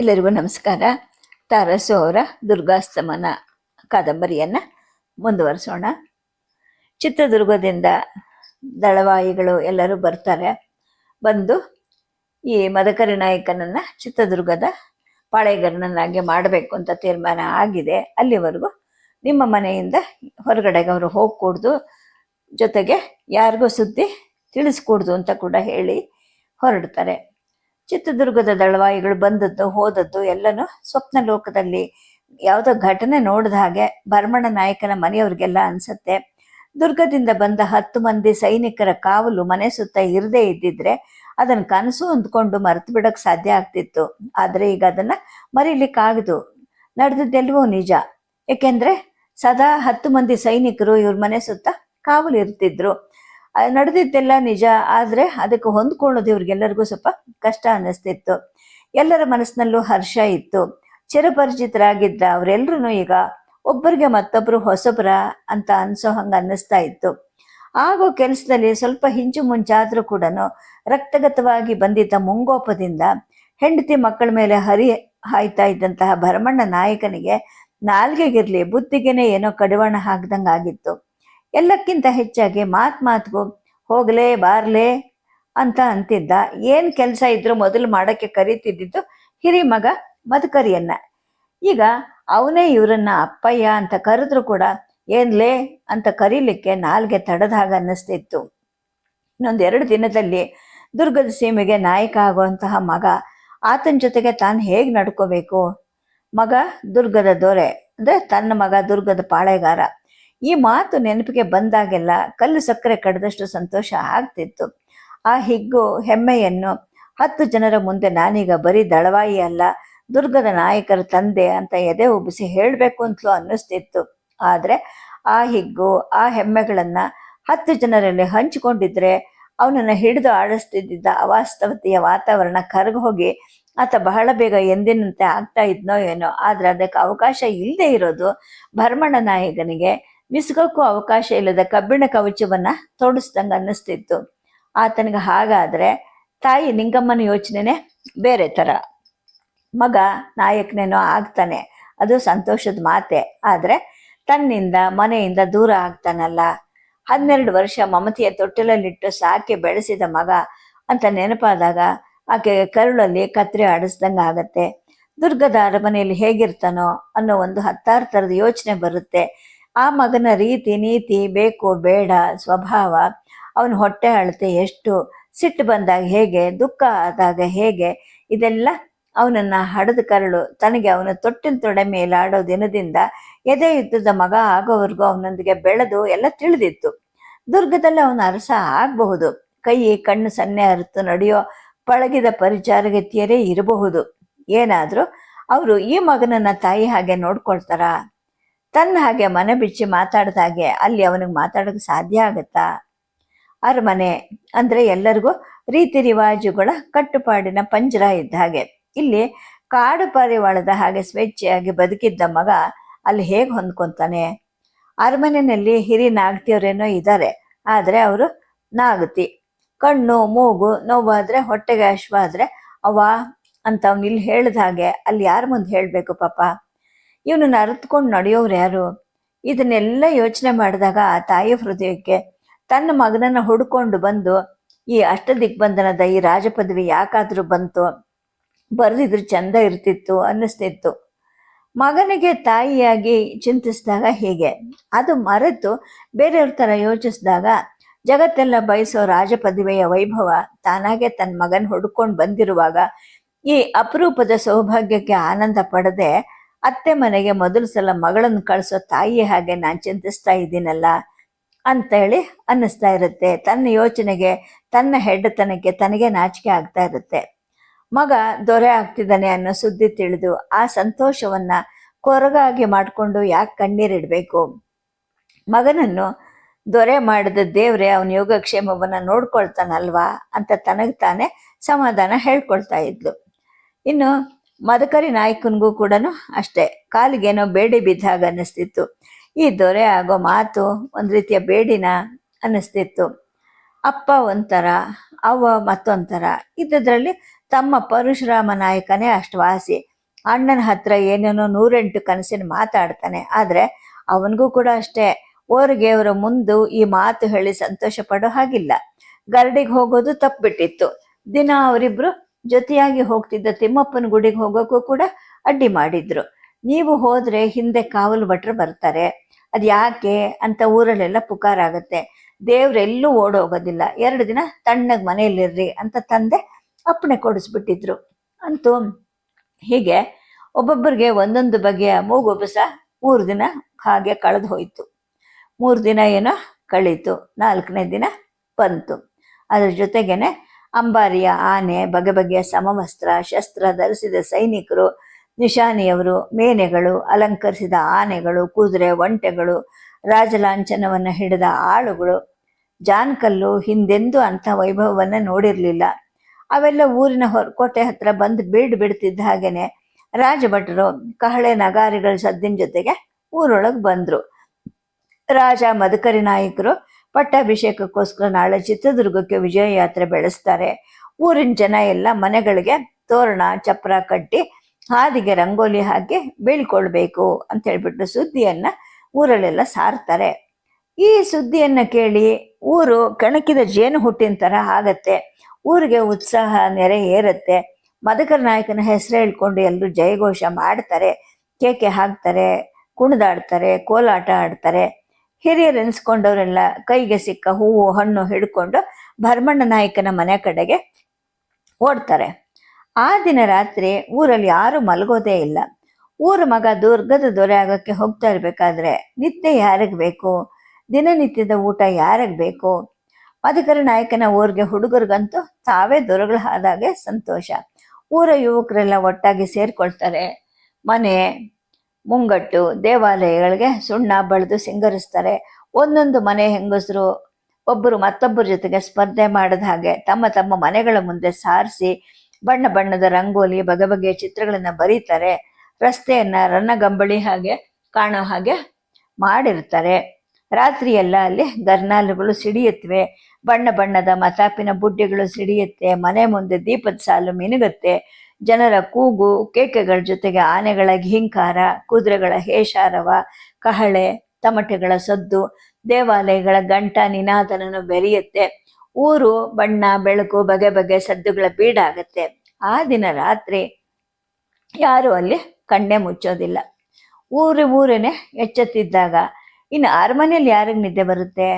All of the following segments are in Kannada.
ಎಲ್ಲರಿಗೂ ನಮಸ್ಕಾರ. ತಾರಸು ಅವರ ದುರ್ಗಾಸ್ತಮನ ಕಾದಂಬರಿಯನ್ನು ಮುಂದುವರಿಸೋಣ. ಚಿತ್ರದುರ್ಗದಿಂದ ದಳವಾಯಿಗಳು ಎಲ್ಲರೂ ಬರ್ತಾರೆ. ಬಂದು ಈ ಮದಕರಿ ನಾಯಕನನ್ನು ಚಿತ್ರದುರ್ಗದ ಪಾಳೆಗರನನ್ನಾಗಿ ಮಾಡಬೇಕು ಅಂತ ತೀರ್ಮಾನ ಆಗಿದೆ. ಅಲ್ಲಿವರೆಗೂ ನಿಮ್ಮ ಮನೆಯಿಂದ ಹೊರಗಡೆಗೆ ಅವರು ಹೋಗ್ಕೂಡ್ದು, ಜೊತೆಗೆ ಯಾರಿಗೂ ಸುದ್ದಿ ತಿಳಿಸ್ಕೂಡ್ದು ಅಂತ ಕೂಡ ಹೇಳಿ ಹೊರಡ್ತಾರೆ. ಚಿತ್ರದುರ್ಗದ ದಳವಾಯಿಗಳು ಬಂದದ್ದು, ಹೋದದ್ದು ಎಲ್ಲನೂ ಸ್ವಪ್ನ ಲೋಕದಲ್ಲಿ ಯಾವುದೋ ಘಟನೆ ನೋಡಿದ ಹಾಗೆ ಭರ್ಮಣ ನಾಯಕನ ಮನೆಯವ್ರಿಗೆಲ್ಲ ಅನ್ಸತ್ತೆ. ದುರ್ಗದಿಂದ ಬಂದ ಹತ್ತು ಮಂದಿ ಸೈನಿಕರ ಕಾವಲು ಮನೆ ಸುತ್ತ ಇರದೇ ಇದ್ದಿದ್ರೆ ಅದನ್ನ ಕನಸು ಅಂದ್ಕೊಂಡು ಮರೆತು ಬಿಡಕ್ ಸಾಧ್ಯ ಆಗ್ತಿತ್ತು. ಆದರೆ ಈಗ ಅದನ್ನ ಮರೀಲಿಕ್ಕಾಗದು. ನಡೆದಿದ್ದೆಲ್ವೋ ನಿಜ. ಏಕೆಂದರೆ ಸದಾ ಹತ್ತು ಮಂದಿ ಸೈನಿಕರು ಇವ್ರ ಮನೆ ಸುತ್ತ ಕಾವಲು ಇರ್ತಿದ್ರು. ನಡೆದಿದ್ದೆಲ್ಲ ನಿಜ. ಆದ್ರೆ ಅದಕ್ಕೆ ಹೊಂದ್ಕೊಳ್ಳೋದು ಇವ್ರಿಗೆಲ್ಲರಿಗೂ ಸ್ವಲ್ಪ ಕಷ್ಟ ಅನ್ನಿಸ್ತಿತ್ತು. ಎಲ್ಲರ ಮನಸ್ಸಿನಲ್ಲೂ ಹರ್ಷ ಇತ್ತು. ಚಿರಪರಿಚಿತರಾಗಿದ್ದ ಅವರೆಲ್ಲರೂ ಈಗ ಒಬ್ಬರಿಗೆ ಮತ್ತೊಬ್ರು ಹೊಸಬ್ರ ಅಂತ ಅನ್ಸೋ ಹಂಗ ಅನ್ನಿಸ್ತಾ ಇತ್ತು. ಆಗೋ ಕೆಲಸದಲ್ಲಿ ಸ್ವಲ್ಪ ಹಿಂಚು ಮುಂಚಾದ್ರೂ ಕೂಡ ರಕ್ತಗತವಾಗಿ ಬಂದಿದ್ದ ಮುಂಗೋಪದಿಂದ ಹೆಂಡತಿ ಮಕ್ಕಳ ಮೇಲೆ ಹರಿ ಹಾಯ್ತಾ ಇದ್ದಂತಹ ಭರಮಣ್ಣ ನಾಯಕನಿಗೆ ನಾಲ್ಗೆಗಿರ್ಲಿ ಬುದ್ಧಿಗೆನೆ ಏನೋ ಕಡಿವಾಣ ಹಾಕ್ದಂಗಾಗಿತ್ತು. ಎಲ್ಲಕ್ಕಿಂತ ಹೆಚ್ಚಾಗಿ ಮಾತ್ ಮಾತ್ಗೂ ಹೋಗಲೇ ಬಾರ್ಲೇ ಅಂತ ಅಂತಿದ್ದ. ಏನು ಕೆಲಸ ಇದ್ರು ಮೊದಲು ಮಾಡಕ್ಕೆ ಕರೀತಿದ್ದಿದ್ದು ಹಿರಿ ಮಗ ಮಧುಕರಿಯನ್ನ ಈಗ ಅವನೇ ಇವರನ್ನ ಅಪ್ಪಯ್ಯ ಅಂತ ಕರೆದ್ರು ಕೂಡ ಏನ್ಲೇ ಅಂತ ಕರೀಲಿಕ್ಕೆ ನಾಲ್ಗೆ ತಡದ ಹಾಗೆ ಅನ್ನಿಸ್ತಿತ್ತು. ಇನ್ನೊಂದೆರಡು ದಿನದಲ್ಲಿ ದುರ್ಗದ ಸೀಮೆಗೆ ನಾಯಕ ಆಗುವಂತಹ ಮಗ ಆತನ ಜೊತೆಗೆ ತಾನು ಹೇಗೆ ನಡ್ಕೋಬೇಕು? ಮಗ ದುರ್ಗದ ದೊರೆ, ಅಂದ್ರೆ ತನ್ನ ಮಗ ದುರ್ಗದ ಪಾಳೆಗಾರ. ಈ ಮಾತು ನೆನಪಿಗೆ ಬಂದಾಗೆಲ್ಲ ಕಲ್ಲು ಸಕ್ಕರೆ ಕಡದಷ್ಟು ಸಂತೋಷ ಆಗ್ತಿತ್ತು. ಆ ಹಿಗ್ಗು, ಹೆಮ್ಮೆಯನ್ನು ಹತ್ತು ಜನರ ಮುಂದೆ ನಾನೀಗ ಬರೀ ದಳವಾಯಿ ಅಲ್ಲ, ದುರ್ಗದ ನಾಯಕರ ತಂದೆ ಅಂತ ಎದೆ ಉಬ್ಬಿಸಿ ಹೇಳಬೇಕು ಅಂತಲೂ ಅನ್ನಿಸ್ತಿತ್ತು. ಆದರೆ ಆ ಹಿಗ್ಗು, ಆ ಹೆಮ್ಮೆಗಳನ್ನು ಹತ್ತು ಜನರಲ್ಲಿ ಹಂಚಿಕೊಂಡಿದ್ರೆ ಅವನನ್ನು ಹಿಡಿದು ಆಡಿಸ್ತಿದ್ದ ಅವಾಸ್ತವತೆಯ ವಾತಾವರಣ ಕರಗಿ ಹೋಗಿ ಆತ ಬಹಳ ಬೇಗ ಎಂದಿನಂತೆ ಆಗ್ತಾ ಇದ್ನೋ ಏನೋ, ಆದರೆ ಅದಕ್ಕೆ ಅವಕಾಶ ಇಲ್ಲದೆ ಇರೋದು ಭರ್ಮಣ ನಾಯಕನಿಗೆ ಮಿಸ್ಗೋಕ್ಕೂ ಅವಕಾಶ ಇಲ್ಲದ ಕಬ್ಬಿಣ ಕವಚವನ್ನ ತೊಡಸ್ದಂಗ ಅನ್ನಿಸ್ತಿತ್ತು. ಆತನಿಗೆ ಹಾಗಾದ್ರೆ ತಾಯಿ ನಿಂಗಮ್ಮನ ಯೋಚನೆನೇ ಬೇರೆ ತರ. ಮಗ ನಾಯಕನೇನೋ ಆಗ್ತಾನೆ, ಅದು ಸಂತೋಷದ ಮಾತೆ. ಆದ್ರೆ ತನ್ನಿಂದ ಮನೆಯಿಂದ ದೂರ ಆಗ್ತಾನಲ್ಲ. ಹನ್ನೆರಡು ವರ್ಷ ಮಮತೆಯ ತೊಟ್ಟಿಲಲ್ಲಿಟ್ಟು ಸಾಕಿ ಬೆಳೆಸಿದ ಮಗ ಅಂತ ನೆನಪಾದಾಗ ಆಕೆಗೆ ಕರುಳಲ್ಲಿ ಕತ್ರಿ ಆಡಿಸ್ದಂಗೆ ಆಗತ್ತೆ. ದುರ್ಗದ ಅರಮನೆಯಲ್ಲಿ ಹೇಗಿರ್ತಾನೋ ಅನ್ನೋ ಒಂದು ಹತ್ತಾರು ಥರದ ಯೋಚನೆ ಬರುತ್ತೆ. ಆ ಮಗನ ರೀತಿ ನೀತಿ ಬೇಕು ಬೇಡ ಸ್ವಭಾವ. ಅವನ ಹೊಟ್ಟೆ ಅಳತೆ ಎಷ್ಟು? ಸಿಟ್ಟು ಬಂದಾಗ ಹೇಗೆ? ದುಃಖ ಆದಾಗ ಹೇಗೆ? ಇದೆಲ್ಲ ಅವನನ್ನ ಹಡದ ಕರಳು. ತನಗೆ ಅವನ ತೊಟ್ಟಿನ ತೊಡೆ ಮೇಲೆ ಆಡೋ ದಿನದಿಂದ ಎದೆ ಯುದ್ಧದ ಮಗ ಆಗೋವರೆಗೂ ಅವನೊಂದಿಗೆ ಬೆಳೆದು ಎಲ್ಲ ತಿಳಿದಿತ್ತು. ದುರ್ಗದಲ್ಲಿ ಅವನ ಅರಸ ಆಗಬಹುದು. ಕೈ, ಕಣ್ಣು, ಸನ್ನೆ ಅರಿತು ನಡೆಯೋ ಪಳಗಿದ ಪರಿಚಾರಗತಿಯರೇ ಇರಬಹುದು. ಏನಾದರೂ? ಅವರು ಈ ಮಗನನ್ನ ತಾಯಿ ಹಾಗೆ ನೋಡ್ಕೊಳ್ತಾರ? ತನ್ನ ಹಾಗೆ ಮನೆ ಬಿಚ್ಚಿ ಮಾತಾಡ್ದ ಹಾಗೆ ಅಲ್ಲಿ ಅವನಿಗೆ ಮಾತಾಡೋಕ್ಕೆ ಸಾಧ್ಯ ಆಗುತ್ತಾ? ಅರಮನೆ, ಅಂದರೆ ಎಲ್ಲರಿಗೂ ರೀತಿ ರಿವಾಜುಗಳ ಕಟ್ಟುಪಾಡಿನ ಪಂಜರ ಇದ್ದ ಹಾಗೆ. ಇಲ್ಲಿ ಕಾಡು ಪರಿವಾಳದ ಹಾಗೆ ಸ್ವೇಚ್ಛೆಯಾಗಿ ಬದುಕಿದ್ದ ಮಗ ಅಲ್ಲಿ ಹೇಗೆ ಹೊಂದ್ಕೊತಾನೆ? ಅರಮನೆಯಲ್ಲಿ ಹಿರಿ ನಾಗತಿಯವರೇನೋ ಇದ್ದಾರೆ ಆದರೆ ಅವರು ನಾಗತಿ. ಕಣ್ಣು, ಮೂಗು ನೋವಾದ್ರೆ, ಹೊಟ್ಟೆಗೆ ಅಶ್ವಾದರೆ ಅವ ಅಂತ ಅವ್ನು ಇಲ್ಲಿ ಹೇಳ್ದ ಹಾಗೆ ಅಲ್ಲಿ ಯಾರ ಮುಂದೆ ಹೇಳಬೇಕು ಪಾಪ? ಇವನನ್ನ ಅರಿತ್ಕೊಂಡು ನಡೆಯೋರು ಯಾರು? ಇದನ್ನೆಲ್ಲ ಯೋಚನೆ ಮಾಡಿದಾಗ ಆ ತಾಯಿ ಹೃದಯಕ್ಕೆ ತನ್ನ ಮಗನನ್ನ ಹುಡ್ಕೊಂಡು ಬಂದು ಈ ಅಷ್ಟ ದಿಗ್ಬಂಧನದ ಈ ರಾಜಪದವಿ ಯಾಕಾದರೂ ಬಂತು, ಬರೆದಿದ್ರು ಚಂದ ಇರ್ತಿತ್ತು ಅನ್ನಿಸ್ತಿತ್ತು. ಮಗನಿಗೆ ತಾಯಿಯಾಗಿ ಚಿಂತಿಸಿದಾಗ ಹೀಗೆ? ಅದು ಮರೆತು ಬೇರೆಯವ್ರ ಥರ ಯೋಚಿಸಿದಾಗ ಜಗತ್ತೆಲ್ಲ ಬಯಸೋ ರಾಜಪದವಿಯ ವೈಭವ ತಾನಾಗೆ ತನ್ನ ಮಗನ ಹುಡ್ಕೊಂಡು ಬಂದಿರುವಾಗ ಈ ಅಪರೂಪದ ಸೌಭಾಗ್ಯಕ್ಕೆ ಆನಂದ ಪಡದೆ ಅತ್ತೆ ಮನೆಗೆ ಮೊದಲು ಸಲ ಮಗಳನ್ನು ಕಳಿಸೋ ತಾಯಿ ಹಾಗೆ ನಾನು ಚಿಂತಿಸ್ತಾ ಇದ್ದೀನಲ್ಲ ಅಂತೇಳಿ ಅನ್ನಿಸ್ತಾ ಇರುತ್ತೆ. ತನ್ನ ಯೋಚನೆಗೆ, ತನ್ನ ಹೆಡ್ಡತನಕ್ಕೆ ತನಗೆ ನಾಚಿಕೆ ಆಗ್ತಾ ಇರುತ್ತೆ. ಮಗ ದೊರೆ ಆಗ್ತಿದ್ದಾನೆ ಅನ್ನೋ ಸುದ್ದಿ ತಿಳಿದು ಆ ಸಂತೋಷವನ್ನ ಕೊರಗಾಗಿ ಮಾಡಿಕೊಂಡು ಯಾಕೆ ಕಣ್ಣೀರಿಡಬೇಕು ಮಗನನ್ನು ದೊರೆ ಮಾಡಿದ ದೇವ್ರೆ ಅವನ ಯೋಗಕ್ಷೇಮವನ್ನು ನೋಡ್ಕೊಳ್ತಾನಲ್ವಾ ಅಂತ ತನಗೆ ತಾನೇ ಸಮಾಧಾನ ಹೇಳ್ಕೊಳ್ತಾ ಇದ್ಲು. ಇನ್ನು ಮದಕರಿ ನಾಯಕನಿಗೂ ಕೂಡ ಅಷ್ಟೇ. ಕಾಲಿಗೇನೋ ಬೇಡಿ ಬಿದ್ದಾಗ ಅನ್ನಿಸ್ತಿತ್ತು. ಈ ದೊರೆ ಆಗೋ ಮಾತು ಒಂದು ರೀತಿಯ ಬೇಡಿನ ಅನ್ನಿಸ್ತಿತ್ತು. ಅಪ್ಪ ಒಂಥರ, ಅವ್ವ ಮತ್ತೊಂಥರ. ಇದ್ದದ್ರಲ್ಲಿ ತಮ್ಮ ಪರಶುರಾಮ ನಾಯಕನೇ ಅಷ್ಟು ವಾಸಿ. ಅಣ್ಣನ ಹತ್ರ ಏನೇನೋ ನೂರೆಂಟು ಕನಸಿನ ಮಾತಾಡ್ತಾನೆ. ಆದರೆ ಅವನಿಗೂ ಕೂಡ ಅಷ್ಟೇ. ಓರಿಗೆ ಅವರ ಮುಂದು ಈ ಮಾತು ಹೇಳಿ ಸಂತೋಷ ಪಡೋ ಹಾಗಿಲ್ಲ. ಗರಡಿಗೆ ಹೋಗೋದು ತಪ್ಪಿಬಿಟ್ಟಿತ್ತು. ದಿನ ಅವರಿಬ್ರು ಜೊತೆಯಾಗಿ ಹೋಗ್ತಿದ್ದ ತಿಮ್ಮಪ್ಪನ ಗುಡಿಗೆ ಹೋಗೋಕ್ಕೂ ಕೂಡ ಅಡ್ಡಿ ಮಾಡಿದ್ರು. ನೀವು ಹೋದ್ರೆ ಹಿಂದೆ ಕಾವಲು ಭಟ್ರು ಬರ್ತಾರೆ. ಅದು ಯಾಕೆ ಅಂತ ಊರಲ್ಲೆಲ್ಲ ಪುಕಾರಾಗುತ್ತೆ. ದೇವ್ರೆಲ್ಲೂ ಓಡೋಗೋದಿಲ್ಲ. ಎರಡು ದಿನ ತಣ್ಣಗೆ ಮನೆಯಲ್ಲಿರ್ರಿ ಅಂತ ತಂದೆ ಅಪ್ಪಣೆ ಕೊಡಿಸ್ಬಿಟ್ಟಿದ್ರು. ಅಂತೂ ಹೀಗೆ ಒಬ್ಬೊಬ್ಬರಿಗೆ ಒಂದೊಂದು ಬಗೆಯ ಮೂಗುಬಸ ಮೂರು ದಿನ ಹಾಗೆ ಕಳೆದು ಹೋಯಿತು. ಮೂರು ದಿನ ಏನೋ ಕಳೀತು. ನಾಲ್ಕನೇ ದಿನ ಬಂತು. ಅದ್ರ ಜೊತೆಗೇನೆ ಅಂಬಾರಿಯ ಆನೆ ಬಗೆ ಬಗೆಯ ಸಮವಸ್ತ್ರ, ಶಸ್ತ್ರ ಧರಿಸಿದ ಸೈನಿಕರು, ನಿಶಾನಿಯವರು, ಮೇನೆಗಳು, ಅಲಂಕರಿಸಿದ ಆನೆಗಳು, ಕುದುರೆ, ಒಂಟೆಗಳು, ರಾಜಲಾಂಛನವನ್ನು ಹಿಡಿದ ಆಳುಗಳು. ಜಾನ್ಕಲ್ಲು ಹಿಂದೆಂದೂ ಅಂಥ ವೈಭವವನ್ನು ನೋಡಿರಲಿಲ್ಲ. ಅವೆಲ್ಲ ಊರಿನ ಹೊರಕೋಟೆ ಹತ್ರ ಬಂದು ಬೀಡ್ ಬಿಡ್ತಿದ್ದ ಹಾಗೇನೆ ರಾಜಭಟರು ಕಹಳೆ ನಗಾರಿಗಳ ಸದ್ದಿನ ಜೊತೆಗೆ ಊರೊಳಗೆ ಬಂದರು. ರಾಜ ಮದಕರಿ ನಾಯಕರು ಪಟ್ಟಾಭಿಷೇಕಕ್ಕೋಸ್ಕರ ನಾಳೆ ಚಿತ್ರದುರ್ಗಕ್ಕೆ ವಿಜಯ ಯಾತ್ರೆ ಬೆಳೆಸ್ತಾರೆ. ಊರಿನ ಜನ ಎಲ್ಲ ಮನೆಗಳಿಗೆ ತೋರಣ, ಚಪ್ರ ಕಟ್ಟಿ, ಹಾದಿಗೆ ರಂಗೋಲಿ ಹಾಕಿ ಬೀಳ್ಕೊಳ್ಬೇಕು ಅಂತ ಹೇಳ್ಬಿಟ್ಟು ಸುದ್ದಿಯನ್ನ ಊರಲ್ಲೆಲ್ಲ ಸಾರ್ತಾರೆ. ಈ ಸುದ್ದಿಯನ್ನ ಕೇಳಿ ಊರು ಕಣಕಿದ ಜೇನು ಹುಟ್ಟಿನ ತರ ಆಗತ್ತೆ. ಊರಿಗೆ ಉತ್ಸಾಹ ನೆರೆ ಏರುತ್ತೆ. ಮದಕರ ನಾಯಕನ ಹೆಸರು ಹೇಳ್ಕೊಂಡು ಎಲ್ಲರೂ ಜಯಘೋಷ ಮಾಡ್ತಾರೆ. ಕೇಕೆ ಹಾಕ್ತಾರೆ, ಕುಣಿದಾಡ್ತಾರೆ, ಕೋಲಾಟ ಆಡ್ತಾರೆ. ಹಿರಿಯರು ಎನಿಸ್ಕೊಂಡವರೆಲ್ಲ ಕೈಗೆ ಸಿಕ್ಕ ಹೂವು, ಹಣ್ಣು ಹಿಡ್ಕೊಂಡು ಭರ್ಮಣ್ಣ ನಾಯಕನ ಮನೆ ಕಡೆಗೆ ಓಡ್ತಾರೆ. ಆ ದಿನ ರಾತ್ರಿ ಊರಲ್ಲಿ ಯಾರು ಮಲಗೋದೇ ಇಲ್ಲ. ಊರ ಮಗ ದುರ್ಗದ ದೊರೆ ಆಗೋಕ್ಕೆ ಹೋಗ್ತಾ ಇರಬೇಕಾದ್ರೆ ನಿತ್ಯ ಯಾರಿಗೆ ಬೇಕು? ದಿನನಿತ್ಯದ ಊಟ ಯಾರಿಗೆ ಬೇಕು? ಮಧುಕರ ನಾಯಕನ ಊರಿಗೆ ಹುಡುಗರಿಗಂತೂ ತಾವೇ ದೊರೆಗಳಾದಾಗೆ ಸಂತೋಷ. ಊರ ಯುವಕರೆಲ್ಲ ಒಟ್ಟಾಗಿ ಸೇರ್ಕೊಳ್ತಾರೆ. ಮನೆ ಮುಂಗಟ್ಟು, ದೇವಾಲಯಗಳಿಗೆ ಸುಣ್ಣ ಬಳಿದು ಸಿಂಗರಿಸ್ತಾರೆ. ಒಂದೊಂದು ಮನೆ ಹೆಂಗಸರು ಒಬ್ಬರು ಮತ್ತೊಬ್ಬರ ಜೊತೆಗೆ ಸ್ಪರ್ಧೆ ಮಾಡಿದ ಹಾಗೆ ತಮ್ಮ ತಮ್ಮ ಮನೆಗಳ ಮುಂದೆ ಸಾರಿಸಿ ಬಣ್ಣ ಬಣ್ಣದ ರಂಗೋಲಿ, ಬಗೆ ಬಗೆಯ ಚಿತ್ರಗಳನ್ನು ಬರೀತಾರೆ. ರಸ್ತೆಯನ್ನ ರಣಗಂಬಳಿ ಹಾಗೆ ಕಾಣೋ ಹಾಗೆ ಮಾಡಿರ್ತಾರೆ. ರಾತ್ರಿ ಎಲ್ಲ ಅಲ್ಲಿ ಗರ್ನಾಲುಗಳು ಸಿಡಿಯುತ್ತವೆ. ಬಣ್ಣ ಬಣ್ಣದ ಮತಾಪಿನ ಬುಡ್ಡಿಗಳು ಸಿಡಿಯುತ್ತೆ. ಮನೆ ಮುಂದೆ ದೀಪದ ಸಾಲು ಮಿನುಗುತ್ತೆ. ಜನರ ಕೂಗು, ಕೇಕೆಗಳ ಜೊತೆಗೆ ಆನೆಗಳ ಘಿಂಕಾರ, ಕುದುರೆಗಳ ಹೇಷಾರವ, ಕಹಳೆ, ತಮಟೆಗಳ ಸದ್ದು, ದೇವಾಲಯಗಳ ಗಂಟ ನಿನಾದನನು ಬೆರೆಯುತ್ತೆ. ಊರು, ಬಣ್ಣ, ಬೆಳಕು, ಬಗೆ ಬಗೆ ಸದ್ದುಗಳ ಬೀಡಾಗತ್ತೆ. ಆ ದಿನ ರಾತ್ರಿ ಯಾರು ಅಲ್ಲಿ ಕಣ್ಣೆ ಮುಚ್ಚೋದಿಲ್ಲ. ಊರು ಊರೇನೆ ಎಚ್ಚೆತ್ತಿದ್ದಾಗ, ಇನ್ನು ಅರಮನೆಯಲ್ಲಿ ಯಾರಿಗೆ ನಿದ್ದೆ ಬರುತ್ತೆ?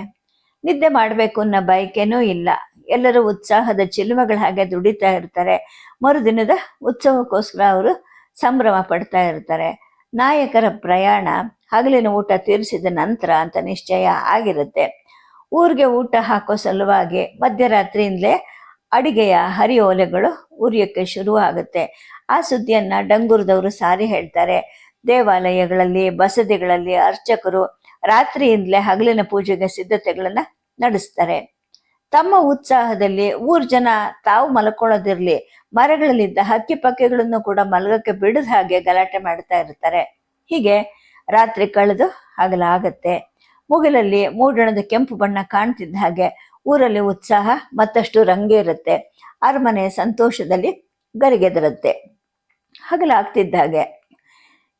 ನಿದ್ದೆ ಮಾಡಬೇಕು ಅನ್ನೋ ಬಯಕೆನೂ ಇಲ್ಲ. ಎಲ್ಲರೂ ಉತ್ಸಾಹದ ಚಿಲುಮೆಗಳ ಹಾಗೆ ದುಡಿತಾ ಇರ್ತಾರೆ. ಮರುದಿನದ ಉತ್ಸವಕ್ಕೋಸ್ಕರ ಅವರು ಸಂಭ್ರಮ ಪಡ್ತಾ ಇರ್ತಾರೆ. ನಾಯಕರ ಪ್ರಯಾಣ ಹಗಲಿನ ಊಟ ತೀರಿಸಿದ ನಂತರ ಅಂತ ನಿಶ್ಚಯ ಆಗಿರುತ್ತೆ. ಊರಿಗೆ ಊಟ ಹಾಕೋ ಸಲುವಾಗಿ ಮಧ್ಯರಾತ್ರಿಯಿಂದಲೇ ಅಡಿಗೆಯ ಹರಿಯೋಲೆಗಳು ಉರಿಯೋಕ್ಕೆ ಶುರು ಆಗುತ್ತೆ ಆ ಸುದ್ದಿಯನ್ನು ಡಂಗೂರದವರು ಸಾರಿ ಹೇಳ್ತಾರೆ. ದೇವಾಲಯಗಳಲ್ಲಿ, ಬಸದಿಗಳಲ್ಲಿ ಅರ್ಚಕರು ರಾತ್ರಿಯಿಂದಲೇ ಹಗಲಿನ ಪೂಜೆಗೆ ಸಿದ್ಧತೆಗಳನ್ನು ನಡೆಸ್ತಾರೆ. ತಮ್ಮ ಉತ್ಸಾಹದಲ್ಲಿ ಊರ್ ಜನ ತಾವು ಮಲ್ಕೊಳ್ಳೋದಿರ್ಲಿ. ಮರಗಳಲ್ಲಿದ್ದ ಹಕ್ಕಿ ಪಕ್ಕಿಗಳನ್ನು ಕೂಡ ಮಲಗಕ್ಕೆ ಬಿಡದ ಹಾಗೆ ಗಲಾಟೆ ಮಾಡ್ತಾ ಇರ್ತಾರೆ. ಹೀಗೆ ರಾತ್ರಿ ಕಳೆದು ಹಗಲಾಗತ್ತೆ. ಮುಗಿಲಲ್ಲಿ ಮೂಡಣದ ಕೆಂಪು ಬಣ್ಣ ಕಾಣ್ತಿದ್ದ ಹಾಗೆ ಊರಲ್ಲಿ ಉತ್ಸಾಹ ಮತ್ತಷ್ಟು ರಂಗೇರುತ್ತೆ ಅರಮನೆ ಸಂತೋಷದಲ್ಲಿ ಗರಿಗೆದರುತ್ತೆ. ಹಗಲಾಗ್ತಿದ್ದ ಹಾಗೆ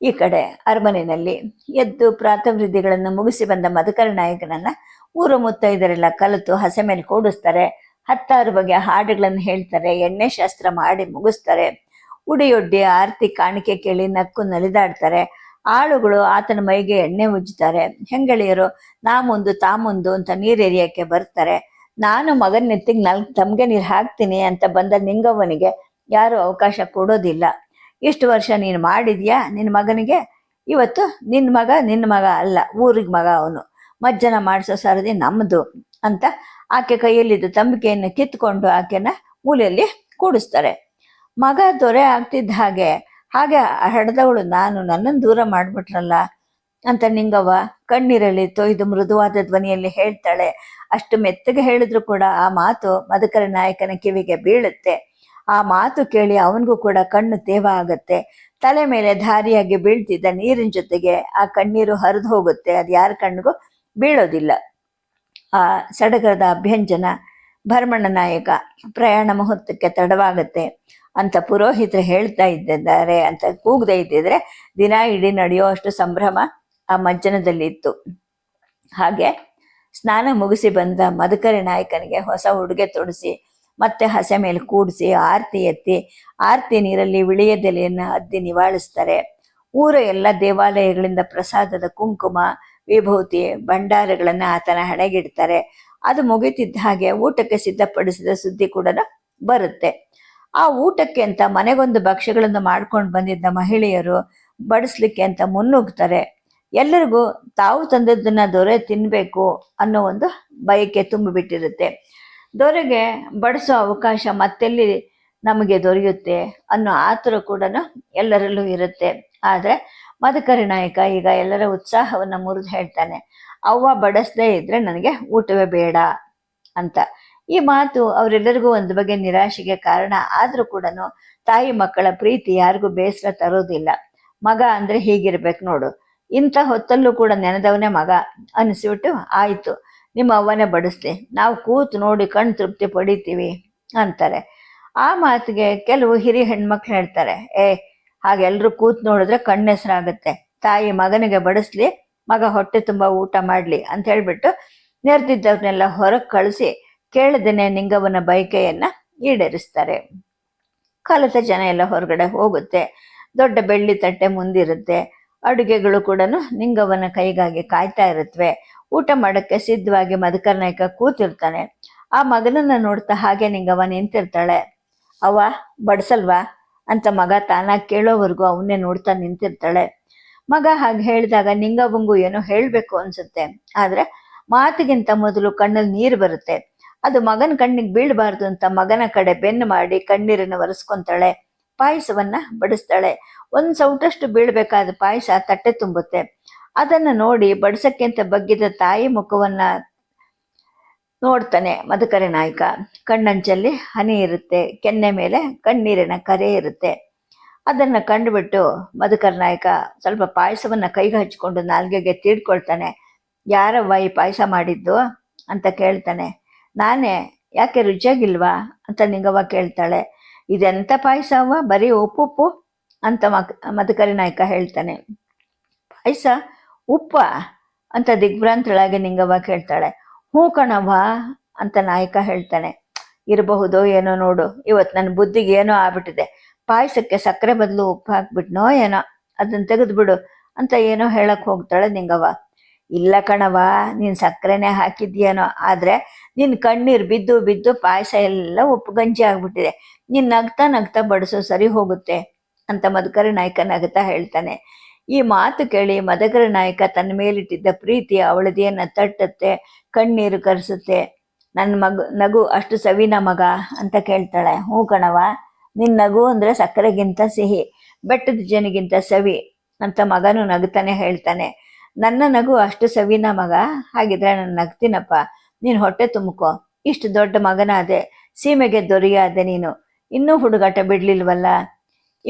ಈ ಕಡೆ ಅರಮನೆಯಲ್ಲಿ ಎದ್ದು ಪ್ರಾತವೃದ್ಧಿಗಳನ್ನು ಮುಗಿಸಿ ಬಂದ ಮಧುಕರ ನಾಯಕನನ್ನ ಊರ ಮುತ್ತೈದರೆಲ್ಲ ಕಲಿತು ಹಸೆ ಮೇಲೆ ಕೂಡಿಸ್ತಾರೆ. ಹತ್ತಾರು ಬಗೆಯ ಹಾಡುಗಳನ್ನು ಹೇಳ್ತಾರೆ. ಎಣ್ಣೆ ಶಾಸ್ತ್ರ ಮಾಡಿ ಮುಗಿಸ್ತಾರೆ. ಉಡಿಯೊಡ್ಡಿ, ಆರತಿ, ಕಾಣಿಕೆ ಕೇಳಿ ನಕ್ಕು ನಲಿದಾಡ್ತಾರೆ. ಆಳುಗಳು ಆತನ ಮೈಗೆ ಎಣ್ಣೆ ಉಜ್ಜುತ್ತಾರೆ ಹೆಂಗಳಿಯರು ನಾ ಮುಂದು ತಾ ಮುಂದು ಅಂತ ನೀರೆರಿಯಕ್ಕೆ ಬರ್ತಾರೆ. ನಾನು ಮಗನ ನೆತ್ತಿಗೆ ನಲ್ ತಮಗೆ ನೀರು ಹಾಕ್ತೀನಿ ಅಂತ ಬಂದ ನಿಂಗವ್ವನಿಗೆ ಯಾರು ಅವಕಾಶ ಕೊಡೋದಿಲ್ಲ. ಇಷ್ಟು ವರ್ಷ ನೀನು ಮಾಡಿದ್ಯಾ ನಿನ್ನ ಮಗನಿಗೆ? ಇವತ್ತು ನಿನ್ನ ಮಗ ನಿನ್ನ ಮಗ ಅಲ್ಲ, ಊರಿಗೆ ಮಗ ಅವನು. ಮಜ್ಜನ ಮಾಡಿಸೋ ಸರದಿ ನಮ್ಮದು ಅಂತ ಆಕೆ ಕೈಯಲ್ಲಿದ್ದ ತಂಬಿಕೆಯನ್ನು ಕಿತ್ಕೊಂಡು ಆಕೆನ ಮೂಲೆಯಲ್ಲಿ ಕೂಡಿಸ್ತಾರೆ. ಮಗ ದೊರೆ ಆಗ್ತಿದ್ದ ಹಾಗೆ ಹಾಗೆ ಹಡ್ದವಳು, ನಾನು ನನ್ನನ್ನು ದೂರ ಮಾಡಿಬಿಟ್ರಲ್ಲ ಅಂತ ನಿಂಗವ್ವ ಕಣ್ಣೀರಲ್ಲಿ ತೊಯ್ದು ಮೃದುವಾದ ಧ್ವನಿಯಲ್ಲಿ ಹೇಳ್ತಾಳೆ. ಅಷ್ಟು ಮೆತ್ತಗೆ ಹೇಳಿದ್ರು ಕೂಡ ಆ ಮಾತು ಮಧುಕರ ನಾಯಕನ ಕಿವಿಗೆ ಬೀಳುತ್ತೆ. ಆ ಮಾತು ಕೇಳಿ ಅವನಿಗೂ ಕೂಡ ಕಣ್ಣು ತೇವ ಆಗುತ್ತೆ. ತಲೆ ಮೇಲೆ ಧಾರಿಯಾಗಿ ಬೀಳ್ತಿದ್ದ ನೀರಿನ ಜೊತೆಗೆ ಆ ಕಣ್ಣೀರು ಹರಿದು ಹೋಗುತ್ತೆ. ಅದು ಯಾರ ಕಣ್ಣಿಗೂ ಬೀಳೋದಿಲ್ಲ. ಆ ಸಡಗರದ ಅಭ್ಯಂಜನ ಭರಮಣ್ಣ ನಾಯಕ ಪ್ರಯಾಣ ಮುಹೂರ್ತಕ್ಕೆ ತಡವಾಗತ್ತೆ ಅಂತ ಪುರೋಹಿತರು ಹೇಳ್ತಾ ಇದ್ದಿದ್ದಾರೆ ಅಂತ ಕೂಗದೆ ಇದ್ದಿದ್ರೆ ದಿನ ಇಡೀ ನಡೆಯೋ ಅಷ್ಟು ಸಂಭ್ರಮ ಆ ಮಜ್ಜನದಲ್ಲಿ ಇತ್ತು ಹಾಗೆ ಸ್ನಾನ ಮುಗಿಸಿ ಬಂದ ಮಧುಕರಿ ನಾಯಕನಿಗೆ ಹೊಸ ಉಡುಗೆ ತೊಡಿಸಿ ಮತ್ತೆ ಹಸೆ ಮೇಲೆ ಕೂಡಿಸಿ ಆರತಿ ಎತ್ತಿ ಆರತಿ ನೀರಲ್ಲಿ ವಿಳಿಯದೆಲೆಯನ್ನು ಅದ್ದಿ ನಿವಾಳಿಸ್ತಾರೆ. ಊರ ಎಲ್ಲ ದೇವಾಲಯಗಳಿಂದ ಪ್ರಸಾದದ ಕುಂಕುಮ ವಿಭೂತಿ ಭಂಡಾರಗಳನ್ನ ಆತನ ಹಣೆಗಿಡ್ತಾರೆ. ಅದು ಮುಗಿತಿದ್ದ ಹಾಗೆ ಊಟಕ್ಕೆ ಸಿದ್ಧಪಡಿಸಿದ ಸುದ್ದಿ ಕೂಡ ಬರುತ್ತೆ. ಆ ಊಟಕ್ಕೆ ಅಂತ ಮನೆಗೊಂದು ಭಕ್ಷ್ಯಗಳನ್ನು ಮಾಡ್ಕೊಂಡು ಬಂದಿದ್ದ ಮಹಿಳೆಯರು ಬಡಿಸ್ಲಿಕ್ಕೆ ಅಂತ ಮುನ್ನುಗ್ತಾರೆ. ಎಲ್ಲರಿಗೂ ತಾವು ತಂದದ್ದನ್ನ ದೊರೆ ತಿನ್ನಬೇಕು ಅನ್ನೋ ಒಂದು ಬಯಕೆ ತುಂಬಿಬಿಟ್ಟಿರುತ್ತೆ. ದೊರೆಗೆ ಬಡಿಸೋ ಅವಕಾಶ ಮತ್ತೆಲ್ಲಿ ನಮಗೆ ದೊರೆಯುತ್ತೆ ಅನ್ನೋ ಆತುರ ಕೂಡ ಎಲ್ಲರಲ್ಲೂ ಇರುತ್ತೆ. ಆದ್ರೆ ಮಧುಕರಿ ನಾಯಕ ಈಗ ಎಲ್ಲರ ಉತ್ಸಾಹವನ್ನ ಮುರಿದು ಹೇಳ್ತಾನೆ. ಅವ್ವ ಬಡಿಸದೇ ಇದ್ರೆ ನನಗೆ ಊಟವೇ ಬೇಡ ಅಂತ. ಈ ಮಾತು ಅವರೆಲ್ಲರಿಗೂ ಒಂದು ಬಗೆ ನಿರಾಶೆಗೆ ಕಾರಣ. ಆದರೂ ಕೂಡ ತಾಯಿ ಮಕ್ಕಳ ಪ್ರೀತಿ ಯಾರಿಗೂ ಬೇಸರ ತರೋದಿಲ್ಲ ಮಗ ಅಂದ್ರೆ ಹೀಗಿರ್ಬೇಕು ನೋಡು. ಇಂಥ ಹೊತ್ತಲ್ಲೂ ಕೂಡ ನೆನೆದವನೇ ಮಗ ಅನಿಸ್ಬಿಟ್ಟು ಆಯಿತು. ನಿಮ್ಮ ಅವ್ವನೇ ಬಡಿಸ್ಲಿ ನಾವು ಕೂತು ನೋಡಿ ಕಣ್ ತೃಪ್ತಿ ಪಡಿತೀವಿ ಅಂತಾರೆ. ಆ ಮಾತಿಗೆ ಕೆಲವು ಹಿರಿಯ ಹೆಣ್ಮಕ್ಳು ಹೇಳ್ತಾರೆ. ಏ ಹಾಗೆಲ್ರೂ ಕೂತ್ ನೋಡಿದ್ರೆ ಕಣ್ಣೆಸರಾಗುತ್ತೆ ತಾಯಿ ಮಗನಿಗೆ ಬಡಿಸ್ಲಿ, ಮಗ ಹೊಟ್ಟೆ ತುಂಬ ಊಟ ಮಾಡ್ಲಿ ಅಂತ ಹೇಳ್ಬಿಟ್ಟು ನೆರೆದಿದ್ದವ್ರನ್ನೆಲ್ಲ ಹೊರಗೆ ಕಳಿಸಿ ಕೇಳದೇನೆ ನಿಂಗವನ ಬಯಕೆಯನ್ನು ಈಡೇರಿಸ್ತಾರೆ. ಕಲಿತ ಜನ ಎಲ್ಲ ಹೊರಗಡೆ ಹೋಗುತ್ತೆ. ದೊಡ್ಡ ಬೆಳ್ಳಿ ತಟ್ಟೆ ಮುಂದಿರುತ್ತೆ. ಅಡುಗೆಗಳು ಕೂಡ ನಿಂಗವನ ಕೈಗಾಗಿ ಕಾಯ್ತಾ ಇರುತ್ತವೆ ಊಟ ಮಾಡಕ್ಕೆ ಸಿದ್ಧವಾಗಿ ಮಧುಕರ್ ನಾಯಕ ಕೂತಿರ್ತಾನೆ. ಆ ಮಗನನ್ನ ನೋಡ್ತಾ ಹಾಗೆ ನಿಂಗವ ನಿಂತಿರ್ತಾಳೆ. ಅವ ಬಡ್ಸಲ್ವಾ? ಅಂತ ಮಗ ತಾನಾಗಿ ಕೇಳೋವರೆಗೂ ಅವನ್ನೇ ನೋಡ್ತಾ ನಿಂತಿರ್ತಾಳೆ. ಮಗ ಹಾಗೆ ಹೇಳಿದಾಗ ನಿಂಗವಂಗೂ ಏನೋ ಹೇಳಬೇಕು ಅನ್ಸುತ್ತೆ. ಆದ್ರೆ ಮಾತಿಗಿಂತ ಮೊದಲು ಕಣ್ಣಲ್ಲಿ ನೀರು ಬರುತ್ತೆ. ಅದು ಮಗನ ಕಣ್ಣಿಗೆ ಬೀಳಬಾರ್ದು ಅಂತ ಮಗನ ಕಡೆ ಬೆನ್ನು ಮಾಡಿ ಕಣ್ಣೀರನ್ನು ಒರೆಸ್ಕೊಂತಾಳೆ. ಪಾಯಸವನ್ನ ಬಡಿಸ್ತಾಳೆ. ಒಂದ್ ಸೌಟಷ್ಟು ಬೀಳ್ಬೇಕಾದ ಪಾಯಸ ತಟ್ಟೆ ತುಂಬುತ್ತೆ. ಅದನ್ನ ನೋಡಿ ಬಡಿಸಕ್ಕೆ ಅಂತ ಬಗ್ಗಿದ ತಾಯಿ ಮುಖವನ್ನ ನೋಡ್ತಾನೆ ಮಧುಕರಿ ನಾಯಕ. ಕಣ್ಣಂಚಲ್ಲಿ ಹನಿ ಇರುತ್ತೆ, ಕೆನ್ನೆ ಮೇಲೆ ಕಣ್ಣೀರಿನ ಕರೆ ಇರುತ್ತೆ. ಅದನ್ನು ಕಂಡುಬಿಟ್ಟು ಮಧುಕರ ನಾಯಕ ಸ್ವಲ್ಪ ಪಾಯಸವನ್ನು ಕೈಗೆ ಹಚ್ಕೊಂಡು ನಾಲ್ಗೆಗೆ ತೀಡ್ಕೊಳ್ತಾನೆ. ಯಾರವ್ವ ಈ ಪಾಯಸ ಮಾಡಿದ್ದು ಅಂತ ಕೇಳ್ತಾನೆ. ನಾನೇ, ಯಾಕೆ ರುಚಿಯಾಗಿಲ್ವಾ ಅಂತ ನಿಂಗವ್ವ ಕೇಳ್ತಾಳೆ. ಇದೆಂತ ಪಾಯಸ ಅವ್ವ ಬರೀ ಉಪ್ಪು ಉಪ್ಪು ಅಂತ ಮಕ್, ಮಧುಕರಿ ನಾಯಕ ಹೇಳ್ತಾನೆ. ಪಾಯಸ ಉಪ್ಪ ಅಂತ ದಿಗ್ಭ್ರಾಂತಳಾಗಿ ನಿಂಗವ್ವ ಕೇಳ್ತಾಳೆ. ಹ್ಞೂ ಕಣವ್ವ ಅಂತ ನಾಯಕ ಹೇಳ್ತಾನೆ. ಇರಬಹುದು ಏನೋ ನೋಡು ಇವತ್ತು ನನ್ನ ಬುದ್ಧಿಗೆ ಏನೋ ಆಗ್ಬಿಟ್ಟಿದೆ. ಪಾಯಸಕ್ಕೆ ಸಕ್ಕರೆ ಬದಲು ಉಪ್ಪು ಹಾಕ್ಬಿಟ್ನೋ ಏನೋ ಅದನ್ನ ತೆಗೆದ್ಬಿಡು ಅಂತ ಏನೋ ಹೇಳಕ್ ಹೋಗ್ತಾಳೆ ನಿಂಗವ್ವ. ಇಲ್ಲ ಕಣವ ನೀನು ಸಕ್ಕರೆನೇ ಹಾಕಿದ್ಯೇನೋ, ಆದ್ರೆ ನಿನ್ ಕಣ್ಣೀರ್ ಬಿದ್ದು ಬಿದ್ದು ಪಾಯಸ ಎಲ್ಲ ಉಪ್ಪು ಗಂಜಿ ಆಗ್ಬಿಟ್ಟಿದೆ. ನೀನು ನಗ್ತಾ ನಗ್ತಾ ಬಡಿಸೋ ಸರಿ ಹೋಗುತ್ತೆ ಅಂತ ಮಧುಕರ ನಾಯಕ ನಗ್ತಾ ಹೇಳ್ತಾನೆ. ಈ ಮಾತು ಕೇಳಿ ಮದಕರ ನಾಯಕ ತನ್ನ ಮೇಲಿಟ್ಟಿದ್ದ ಪ್ರೀತಿ ಅವಳದೇನ ತಟ್ಟತ್ತೆ, ಕಣ್ಣೀರು ಕರೆಸುತ್ತೆ. ನನ್ನ ಮಗ, ನಗು ಅಷ್ಟು ಸವಿನ ಮಗ? ಅಂತ ಕೇಳ್ತಾಳೆ. ಹ್ಞೂ ಕಣವ ನಿನ್ನ ನಗು ಅಂದರೆ ಸಕ್ಕರೆಗಿಂತ ಸಿಹಿ, ಬೆಟ್ಟದ ಜನಿಗಿಂತ ಸವಿ ಅಂತ ಮಗನು ನಗ್ತಾನೆ ಹೇಳ್ತಾನೆ. ನನ್ನ ನಗು ಅಷ್ಟು ಸವಿನ ಮಗ? ಹಾಗಿದ್ರೆ ನಾನು ನಗ್ತೀನಪ್ಪ. ನೀನು ಹೊಟ್ಟೆ ತುಂಬಿಕೋ. ಇಷ್ಟು ದೊಡ್ಡ ಮಗನಾದೆ, ಸೀಮೆಗೆ ದೊರೆಯಾದೆ ನೀನು. ಇನ್ನೂ ಹುಡುಗಾಟ ಬಿಡ್ಲಿಲ್ವಲ್ಲ?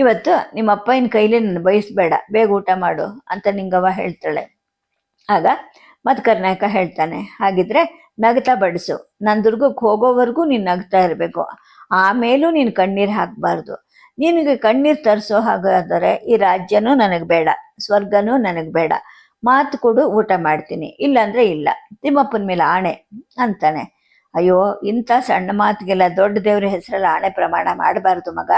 ಇವತ್ತು ನಿಮ್ಮ ಅಪ್ಪನ ಕೈಲಿ ನನ್ನ ಬಯಸ್ಬೇಡ, ಬೇಗ ಊಟ ಮಾಡು ಅಂತ ನಿಂಗವ್ವ ಹೇಳ್ತಾಳೆ. ಆಗ ಮತ್ತು ಕರ್ನಾಯಕ ಹೇಳ್ತಾನೆ, ಹಾಗಿದ್ರೆ ನಗ್ತಾ ಬಡಿಸು ನನ್ನ ದುರ್ಗಕ್ಕೆ ಹೋಗೋವರೆಗೂ ನೀನು ನಗ್ತಾ ಇರಬೇಕು ಆಮೇಲೂ ನೀನು ಕಣ್ಣೀರು ಹಾಕಬಾರ್ದು. ನಿನಗೆ ಕಣ್ಣೀರು ತರಿಸೋ ಹಾಗಾದರೆ ಈ ರಾಜ್ಯನೂ ನನಗೆ ಬೇಡ, ಸ್ವರ್ಗನೂ ನನಗೆ ಬೇಡ, ಮಾತು ಕೊಡು, ಊಟ ಮಾಡ್ತೀನಿ, ಇಲ್ಲಾಂದ್ರೆ ಇಲ್ಲ, ತಿಮ್ಮಪ್ಪನ ಮೇಲೆ ಆಣೆ ಅಂತಾನೆ. ಅಯ್ಯೋ, ಇಂಥ ಸಣ್ಣ ಮಾತಿಗೆಲ್ಲ ದೊಡ್ಡ ದೇವ್ರ ಹೆಸರಲ್ಲಿ ಆಣೆ ಪ್ರಮಾಣ ಮಾಡಬಾರ್ದು ಮಗ.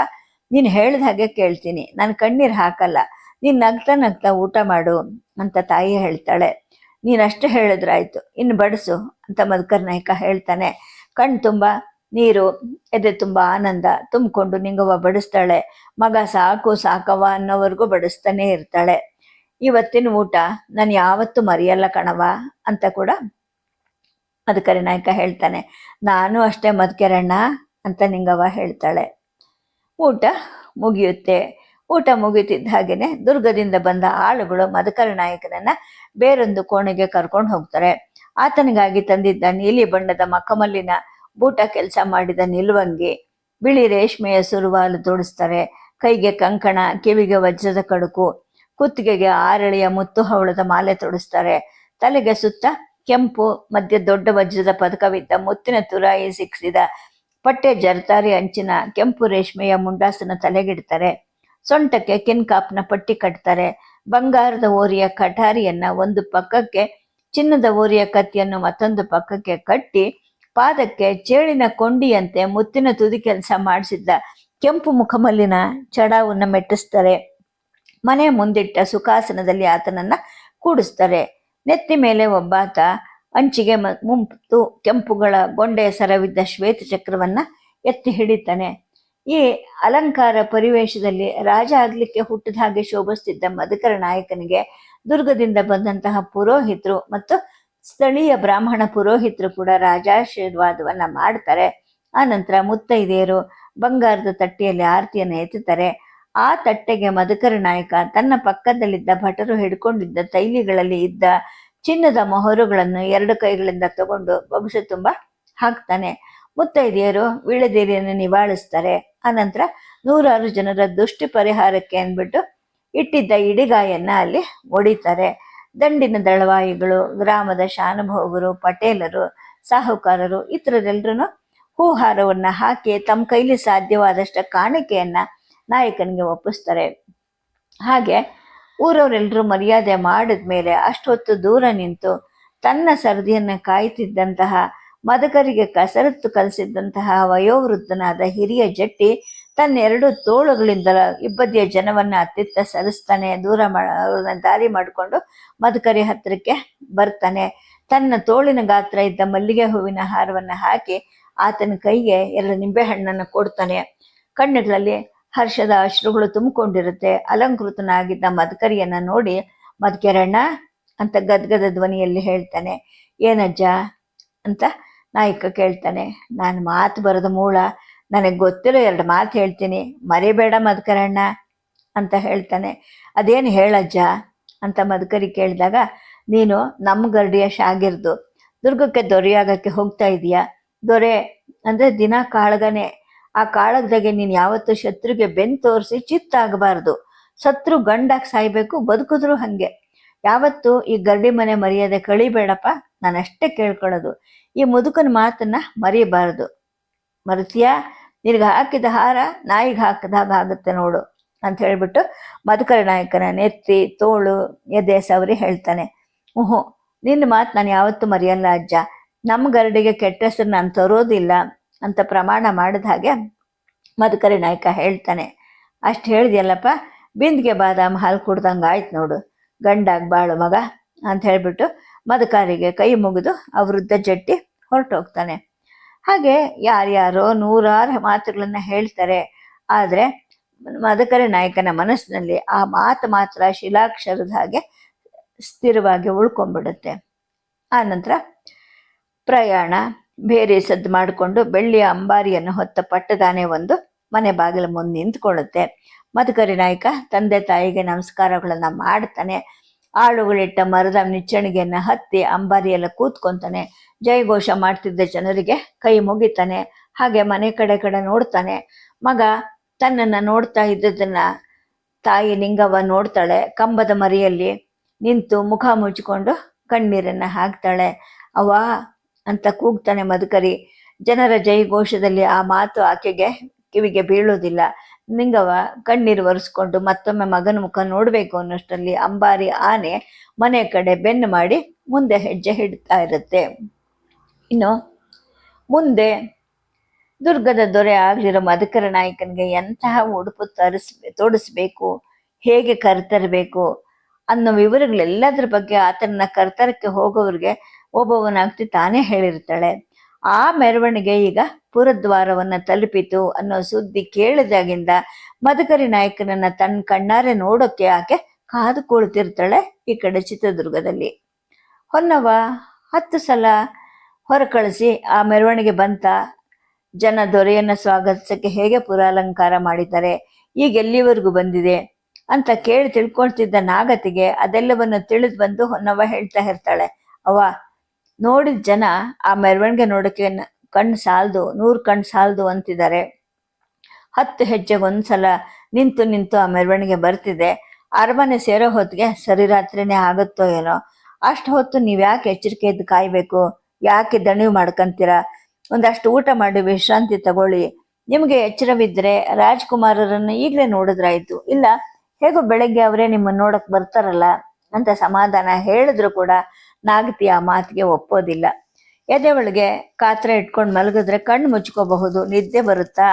ನೀನು ಹೇಳ್ದ ಹಾಗೆ ಕೇಳ್ತೀನಿ. ನಾನು ಕಣ್ಣೀರು ಹಾಕಲ್ಲ. ನೀನು ನಗ್ತಾ ನಗ್ತಾ ಊಟ ಮಾಡು ಅಂತ ತಾಯಿ ಹೇಳ್ತಾಳೆ. ನೀನಷ್ಟು ಹೇಳಿದ್ರಾಯ್ತು ಇನ್ನು ಬಡಿಸು ಅಂತ ಮಧುಕರ್ ನಾಯಕ ಹೇಳ್ತಾನೆ. ಕಣ್ಣು ತುಂಬ, ನೀರು, ಎದೆ ತುಂಬ ಆನಂದ ತುಂಬಿಕೊಂಡು ನಿಂಗವ್ವ ಬಡಿಸ್ತಾಳೆ. ಮಗ ಸಾಕು ಸಾಕವ ಅನ್ನೋವರೆಗೂ ಬಡಿಸ್ತಾನೆ ಇರ್ತಾಳೆ. ಇವತ್ತಿನ ಊಟ ನಾನು ಯಾವತ್ತೂ ಮರೆಯಲ್ಲ ಕಣವ ಅಂತ ಕೂಡ ಮಧುಕರಿ ನಾಯಕ ಹೇಳ್ತಾನೆ. ನಾನು ಅಷ್ಟೇ ಮಧುಕೆರಣ್ಣ ಅಂತ ನಿಂಗವ್ವ ಹೇಳ್ತಾಳೆ. ಊಟ ಮುಗಿಯುತ್ತೆ. ಊಟ ಮುಗಿಯುತ್ತಿದ್ದ ಹಾಗೇನೆ ದುರ್ಗದಿಂದ ಬಂದ ಆಳುಗಳು ಮಧುಕರ ನಾಯಕನನ್ನ ಬೇರೊಂದು ಕೋಣೆಗೆ ಕರ್ಕೊಂಡು ಹೋಗ್ತಾರೆ. ಆತನಿಗಾಗಿ ತಂದಿದ್ದ ನೀಲಿ ಬಣ್ಣದ ಮಕ್ಕಮಲ್ಲಿನ ಬೂಟ ಕೆಲಸ ಮಾಡಿದ ನಿಲುವಂಗಿ ಬಿಳಿ ರೇಷ್ಮೆಯ ಸುರುವಾಲು ತೋಡಿಸ್ತಾರೆ. ಕೈಗೆ ಕಂಕಣ, ಕಿವಿಗೆ ವಜ್ರದ ಕಡುಕು, ಕುತ್ತಿಗೆಗೆ ಆರಳಿಯ ಮುತ್ತು ಹವಳದ ಮಾಲೆ ತೊಡಿಸ್ತಾರೆ. ತಲೆಗೆ ಸುತ್ತ ಕೆಂಪು, ಮಧ್ಯ ದೊಡ್ಡ ವಜ್ರದ ಪದಕವಿದ್ದ ಮುತ್ತಿನ ತುರಾಯಿ ಸಿಕ್ಕಿಸಿದ ಪಟ್ಟೆ ಜರ್ತಾರಿ ಅಂಚಿನ ಕೆಂಪು ರೇಷ್ಮೆಯ ಮುಂಡಾಸನ ತಲೆಗಿಡ್ತಾರೆ. ಸೊಂಟಕ್ಕೆ ಕಿನ್ಕಾಪ್ನ ಪಟ್ಟಿ ಕಟ್ತಾರೆ. ಬಂಗಾರದ ಓರಿಯ ಕಠಾರಿಯನ್ನ ಒಂದು ಪಕ್ಕಕ್ಕೆ, ಚಿನ್ನದ ಓರಿಯ ಕತ್ತಿಯನ್ನು ಮತ್ತೊಂದು ಪಕ್ಕಕ್ಕೆ ಕಟ್ಟಿ, ಪಾದಕ್ಕೆ ಚೇಳಿನ ಕೊಂಡಿಯಂತೆ ಮುತ್ತಿನ ತುದಿ ಕೆಲಸ ಮಾಡಿಸಿದ್ದ ಕೆಂಪು ಮುಖಮಲ್ಲಿನ ಚಡಾವನ್ನು ಮೆಟ್ಟಿಸ್ತಾರೆ. ಮನೆ ಮುಂದಿಟ್ಟ ಸುಖಾಸನದಲ್ಲಿ ಆತನನ್ನ ಕೂಡಿಸ್ತಾರೆ. ನೆತ್ತಿ ಮೇಲೆ ಒಬ್ಬಾತ ಅಂಚಿಗೆ ಮ- ಕೆಂಪುಗಳ ಗೊಂಡೆಯ ಸರವಿದ್ದ ಶ್ವೇತ ಚಕ್ರವನ್ನ ಎತ್ತಿ ಹಿಡಿತಾನೆ. ಈ ಅಲಂಕಾರ ಪರಿವೇಶದಲ್ಲಿ ರಾಜ ಆಗ್ಲಿಕ್ಕೆ ಹುಟ್ಟಿದ ಹಾಗೆ ಶೋಭಿಸ್ತಿದ್ದ ಮಧುಕರ ನಾಯಕನಿಗೆ ದುರ್ಗದಿಂದ ಬಂದಂತಹ ಪುರೋಹಿತರು ಮತ್ತು ಸ್ಥಳೀಯ ಬ್ರಾಹ್ಮಣ ಪುರೋಹಿತರು ಕೂಡ ರಾಜಾಶೀರ್ವಾದವನ್ನ ಮಾಡ್ತಾರೆ. ಆ ನಂತರ ಮುತ್ತೈದೆಯರು ಬಂಗಾರದ ತಟ್ಟೆಯಲ್ಲಿ ಆರತಿಯನ್ನು ಎತ್ತುತ್ತಾರೆ. ಆ ತಟ್ಟೆಗೆ ಮಧುಕರ ನಾಯಕ ತನ್ನ ಪಕ್ಕದಲ್ಲಿದ್ದ ಭಟರು ಹಿಡ್ಕೊಂಡಿದ್ದ ತೈಲಿಗಳಲ್ಲಿ ಇದ್ದ ಚಿನ್ನದ ಮೊಹರುಗಳನ್ನು ಎರಡು ಕೈಗಳಿಂದ ತಗೊಂಡು ಬೊಗಸೆ ತುಂಬ ಹಾಕ್ತಾನೆ. ಮುತ್ತೈದೆಯರು ವೀಳದೇರಿಯನ್ನು ನಿವಾಳಿಸ್ತಾರೆ. ಆನಂತರ ನೂರಾರು ಜನರ ದುಷ್ಟಿ ಪರಿಹಾರಕ್ಕೆ ಅಂದ್ಬಿಟ್ಟು ಇಟ್ಟಿದ್ದ ಇಡಿಗಾಯನ್ನ ಅಲ್ಲಿ ಒಡಿತಾರೆ. ದಂಡಿನ ದಳವಾಯಿಗಳು, ಗ್ರಾಮದ ಶಾನುಭೋಗರು, ಪಟೇಲರು, ಸಾಹುಕಾರರು ಇತರರೆಲ್ಲರೂ ಹೂಹಾರವನ್ನು ಹಾಕಿ ತಮ್ಮ ಕೈಲಿ ಸಾಧ್ಯವಾದಷ್ಟು ಕಾಣಿಕೆಯನ್ನ ನಾಯಕನಿಗೆ ಒಪ್ಪಿಸ್ತಾರೆ. ಹಾಗೆ ಊರವರೆಲ್ಲರೂ ಮರ್ಯಾದೆ ಮಾಡಿದ ಮೇಲೆ ಅಷ್ಟೊತ್ತು ದೂರ ನಿಂತು ತನ್ನ ಸರದಿಯನ್ನು ಕಾಯ್ತಿದ್ದಂತಹ ಮದಕರಿಗೆ ಕಸರತ್ತು ಕಲಿಸಿದ್ದಂತಹ ವಯೋವೃದ್ಧನಾದ ಹಿರಿಯ ಜಟ್ಟಿ ತನ್ನ ಎರಡು ತೋಳುಗಳಿಂದ ಇಬ್ಬದಿಯ ಜನವನ್ನ ಅತ್ತಿತ್ತ ಸರಿಸ್ತಾನೆ, ದೂರ ದಾರಿ ಮಾಡಿಕೊಂಡು ಮದಕರಿ ಹತ್ತಿರಕ್ಕೆ ಬರ್ತಾನೆ. ತನ್ನ ತೋಳಿನ ಗಾತ್ರ ಇದ್ದ ಮಲ್ಲಿಗೆ ಹೂವಿನ ಹಾರವನ್ನು ಹಾಕಿ ಆತನ ಕೈಗೆ ಎರಡು ನಿಂಬೆಹಣ್ಣನ್ನು ಕೊಡ್ತಾನೆ. ಕಣ್ಣುಗಳಲ್ಲಿ ಹರ್ಷದ ಅಶ್ರುಗಳು ತುಂಬಿಕೊಂಡಿರುತ್ತೆ. ಅಲಂಕೃತನಾಗಿದ್ದ ಮದಕರಿಯನ್ನ ನೋಡಿ ಮದಕೆರಣ್ಣ ಅಂತ ಗದ್ಗದ ಧ್ವನಿಯಲ್ಲಿ ಹೇಳ್ತಾನೆ, ಏನಜ್ಜ? ಅಂತ ನಾಯಕ ಕೇಳ್ತಾನೆ, ನಾನು ಮಾತು ಬರೋದು ಮೂಳ, ನನಗೆ ಗೊತ್ತಿರೋ ಎರಡು ಮಾತು ಹೇಳ್ತೀನಿ, ಮರಿಬೇಡ ಮಧುಕರಣ್ಣ ಅಂತ ಹೇಳ್ತಾನೆ. ಅದೇನು ಹೇಳಜ್ಜ? ಅಂತ ಮದಕರಿ ಕೇಳಿದಾಗ, ನೀನು ನಮ್ಮ ಗರ್ಡಿಯ ಶಾಗಿರ್ದು, ದುರ್ಗಕ್ಕೆ ದೊರೆಯಾಗಕ್ಕೆ ಹೋಗ್ತಾ ಇದೀಯ? ದೊರೆ, ಅಂದ್ರೆ ದಿನ ಕಾಳಗನೆ ಆ ಕಾಳಗದಾಗೆ ನೀನು ಯಾವತ್ತು ಶತ್ರುಗೆ ಬೆನ್ ತೋರಿಸಿ ಚಿತ್ತಾಗಬಾರ್ದು. ಶತ್ರು ಗಂಡಾಗಿ ಸಾಯ್ಬೇಕು, ಬದುಕಿದ್ರು ಹಂಗೆ. ಯಾವತ್ತು ಈ ಗರ್ಡಿ ಮನೆ ಮರ್ಯಾದೆ ಕಳಿಬೇಡಪ್ಪ, ನಾನಷ್ಟೇ ಕೇಳ್ಕೊಳ್ಳೋದು. ಈ ಮುದುಕನ ಮಾತನ್ನ ಮರಿಬಾರದು. ಮರ್ತೀಯಾ, ನಿನಗೆ ಹಾಕಿದ ಹಾರ ನಾಯಿಗೆ ಹಾಕಿದಾಗ ಆಗುತ್ತೆ ನೋಡು ಅಂತ ಹೇಳಿಬಿಟ್ಟು ಮಧುಕರ ನಾಯಕನ ನೆತ್ತಿ, ತೋಳು, ಎದೆ ಸವರಿ ಹೇಳ್ತಾನೆ. ಹ್ಞೂ ನಿನ್ನ ಮಾತು ನಾನು ಯಾವತ್ತೂ ಮರೆಯಲ್ಲ ಅಜ್ಜ. ನಮ್ಮ ಗರಡಿಗೆ ಕೆಟ್ಟ ಹೆಸರು ನಾನು ತರೋದಿಲ್ಲ. ಅಂತ ಪ್ರಮಾಣ ಮಾಡಿದ ಹಾಗೆ ಮಧುಕರಿ ನಾಯಕ ಹೇಳ್ತಾನೆ. ಅಷ್ಟು ಹೇಳಿದ್ಯಲ್ಲಪ್ಪ, ಬಿಂದಿಗೆ ಬಾದಾಮ್ ಹಾಲು ಕುಡ್ದಂಗೆ ಆಯ್ತು ನೋಡು, ಗಂಡಾಗ್ ಬಾಳು ಮಗ ಅಂತ ಹೇಳ್ಬಿಟ್ಟು ಮಧುಕಾರಿಗೆ ಕೈ ಮುಗಿದು ಆ ವೃದ್ಧ ಜಟ್ಟಿ ಹೊರಟೋಗ್ತಾನೆ. ಹಾಗೆ ಯಾರ್ಯಾರೋ ನೂರಾರು ಮಾತುಗಳನ್ನು ಹೇಳ್ತಾರೆ. ಆದರೆ ಮಧುಕರಿ ನಾಯಕನ ಮನಸ್ಸಿನಲ್ಲಿ ಆ ಮಾತು ಮಾತ್ರ ಶಿಲಾಕ್ಷರದ ಹಾಗೆ ಸ್ಥಿರವಾಗಿ ಉಳ್ಕೊಂಡ್ಬಿಡುತ್ತೆ. ನಂತರ ಪ್ರಯಾಣ ಬೇರೆ ಸದ್ದು ಮಾಡಿಕೊಂಡು ಬೆಳ್ಳಿಯ ಅಂಬಾರಿಯನ್ನು ಹೊತ್ತ ಪಟ್ಟದಾನೆ ಒಂದು ಮನೆ ಬಾಗಿಲ ಮುಂದೆ ನಿಂತ್ಕೊಳ್ಳುತ್ತೆ. ಮಧುಕರಿ ನಾಯಕ ತಂದೆ ತಾಯಿಗೆ ನಮಸ್ಕಾರಗಳನ್ನು ಮಾಡ್ತಾನೆ. ಆಳುಗಳಿಟ್ಟ ಮರದ ನಿಚ್ಚಣಿಗೆಯನ್ನು ಹತ್ತಿ ಅಂಬಾರಿಯೆಲ್ಲ ಕೂತ್ಕೊಂತಾನೆ. ಜಯಘೋಷ ಮಾಡ್ತಿದ್ದ ಜನರಿಗೆ ಕೈ ಮುಗಿತಾನೆ. ಹಾಗೆ ಮನೆ ಕಡೆ ಕಡೆ ನೋಡ್ತಾನೆ. ಮಗ ತನ್ನನ್ನು ನೋಡ್ತಾ ಇದ್ದದನ್ನು ತಾಯಿ ಲಿಂಗವ್ವ ನೋಡ್ತಾಳೆ. ಕಂಬದ ಮರಿಯಲ್ಲಿ ನಿಂತು ಮುಖ ಮುಚ್ಚಿಕೊಂಡು ಕಣ್ಣೀರನ್ನ ಹಾಕ್ತಾಳೆ. ಅವ್ವ ಅಂತ ಕೂಗ್ತಾನೆ ಮಧುಕರಿ. ಜನರ ಜೈಘೋಷದಲ್ಲಿ ಆ ಮಾತು ಆಕೆಗೆ ಕಿವಿಗೆ ಬೀಳೋದಿಲ್ಲ ನಿಂಗವ ಕಣ್ಣೀರು ಒರೆಸ್ಕೊಂಡು ಮತ್ತೊಮ್ಮೆ ಮಗನ ಮುಖ ನೋಡಬೇಕು ಅನ್ನೋಷ್ಟರಲ್ಲಿ ಅಂಬಾರಿ ಆನೆ ಮನೆ ಕಡೆ ಬೆನ್ನು ಮಾಡಿ ಮುಂದೆ ಹೆಜ್ಜೆ ಹಿಡ್ತಾ ಇರುತ್ತೆ. ಇನ್ನು ಮುಂದೆ ದುರ್ಗದ ದೊರೆ ಆಗಲಿರೋ ಮಧುಕರ ನಾಯಕನಿಗೆ ಎಂತಹ ಉಡುಪು ತರಿಸ್ ತೋಡಿಸ್ಬೇಕು, ಹೇಗೆ ಕರ್ತರಬೇಕು ಅನ್ನೋ ವಿವರಗಳೆಲ್ಲದ್ರ ಬಗ್ಗೆ ಆತನ ಕರ್ತರಕ್ಕೆ ಹೋಗೋವ್ರಿಗೆ ಒಬ್ಬವನಾಗ್ತಿ ತಾನೇ ಹೇಳಿರ್ತಾಳೆ ಆ ಮೆರವಣಿಗೆ ಈಗ ಪುರದ್ವಾರವನ್ನು ತಲುಪಿತು ಅನ್ನೋ ಸುದ್ದಿ ಕೇಳಿದಾಗಿಂದ ಮದಕರಿ ನಾಯಕನನ್ನ ತನ್ನ ಕಣ್ಣಾರೆ ನೋಡೋಕ್ಕೆ ಆಕೆ ಕಾದು ಕುಳಿತಿರ್ತಾಳೆ ಈ ಕಡೆ ಚಿತ್ರದುರ್ಗದಲ್ಲಿ. ಹೊನ್ನವ ಹತ್ತು ಸಲ ಹೊರ ಕಳಿಸಿ ಆ ಮೆರವಣಿಗೆ ಬಂತ? ಜನ ದೊರೆಯನ್ನ ಸ್ವಾಗತಿಸಕ್ಕೆ ಹೇಗೆ ಪುರಾಲಂಕಾರ ಮಾಡಿದ್ದಾರೆ? ಈಗ ಎಲ್ಲಿವರೆಗೂ ಬಂದಿದೆ? ಅಂತ ಕೇಳಿ ತಿಳ್ಕೊಳ್ತಿದ್ದ ನಾಗತಿಗೆ ಅದೆಲ್ಲವನ್ನು ತಿಳಿದು ಬಂದು ಹೊನ್ನವ ಹೇಳ್ತಾ ಇರ್ತಾಳೆ. ಅವ್ವ ನೋಡಿದ ಜನ ಆ ಮೆರವಣಿಗೆ ನೋಡೋಕೆ ಕಣ್ಣು ಸಾಲದು, ನೂರು ಕಣ್ಣು ಸಾಲದು ಅಂತಿದ್ದಾರೆ. ಹತ್ತು ಹೆಜ್ಜೆಗೆ ಒಂದ್ಸಲ ನಿಂತು ನಿಂತು ಆ ಮೆರವಣಿಗೆ ಬರ್ತಿದೆ. ಅರಮನೆ ಸೇರೋ ಹೊತ್ತಿಗೆ ಸರಿ ರಾತ್ರಿನೇ ಆಗುತ್ತೋ ಏನೋ. ಅಷ್ಟು ಹೊತ್ತು ನೀವು ಯಾಕೆ ಎಚ್ಚರಿಕೆ ಇದ್ದು ಕಾಯ್ಬೇಕು? ಯಾಕೆ ದಣಿವು ಮಾಡ್ಕೊಂತೀರಾ? ಒಂದಷ್ಟು ಊಟ ಮಾಡಿ ವಿಶ್ರಾಂತಿ ತಗೊಳ್ಳಿ. ನಿಮಗೆ ಎಚ್ಚರವಿದ್ದರೆ ರಾಜ್ಕುಮಾರರನ್ನು ಈಗಲೇ ನೋಡಿದ್ರಾಯ್ತು. ಇಲ್ಲ, ಹೇಗೋ ಬೆಳಗ್ಗೆ ಅವರೇ ನಿಮ್ಮನ್ನ ನೋಡಕ್ಕೆ ಬರ್ತಾರಲ್ಲ ಅಂತ ಸಮಾಧಾನ ಹೇಳಿದ್ರು ಕೂಡ ನಾಗತಿ ಆ ಮಾತಿಗೆ ಒಪ್ಪೋದಿಲ್ಲ. ಎದೆ ಒಳಗೆ ಕಾತ್ರೆ ಇಟ್ಕೊಂಡು ಮಲಗಿದ್ರೆ ಕಣ್ಣು ಮುಚ್ಕೋಬಹುದು, ನಿದ್ದೆ ಬರುತ್ತಾ?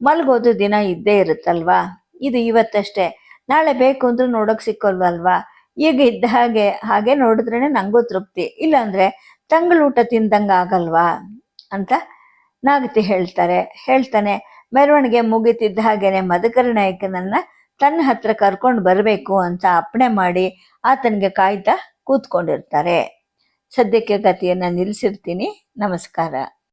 ಮಲಗೋದು ದಿನ ಇದ್ದೇ ಇರುತ್ತಲ್ವಾ? ಇದು ಇವತ್ತಷ್ಟೇ. ನಾಳೆ ಬೇಕು ಅಂದ್ರೂ ನೋಡೋಕೆ ಸಿಕ್ಕೋಲ್ವಲ್ವಾ? ಈಗ ಇದ್ದ ಹಾಗೆ ಹಾಗೆ ನೋಡಿದ್ರೇನೆ ನನಗೂ ತೃಪ್ತಿ. ಇಲ್ಲಾಂದ್ರೆ ತಂಗಳೂಟ ತಿಂದಂಗ ಆಗಲ್ವಾ? ಅಂತ ನಾಗತಿ ಹೇಳ್ತಾರೆ. ಹೇಳ್ತಾನೆ, ಮೆರವಣಿಗೆ ಮುಗಿತಿದ್ದ ಹಾಗೇನೆ ಮಧುಕರ ನಾಯಕನನ್ನ ತನ್ನ ಹತ್ರ ಕರ್ಕೊಂಡು ಬರಬೇಕು ಅಂತ ಅಪ್ಪಣೆ ಮಾಡಿ ಆತನಿಗೆ ಕಾಯ್ತಾ ಕೂತ್ಕೊಂಡಿರ್ತಾರೆ. ಸದ್ಯಕ್ಕೆ ಗತಿಯನ್ನು ನಿಲ್ಲಿಸಿರ್ತೀನಿ ನಮಸ್ಕಾರ.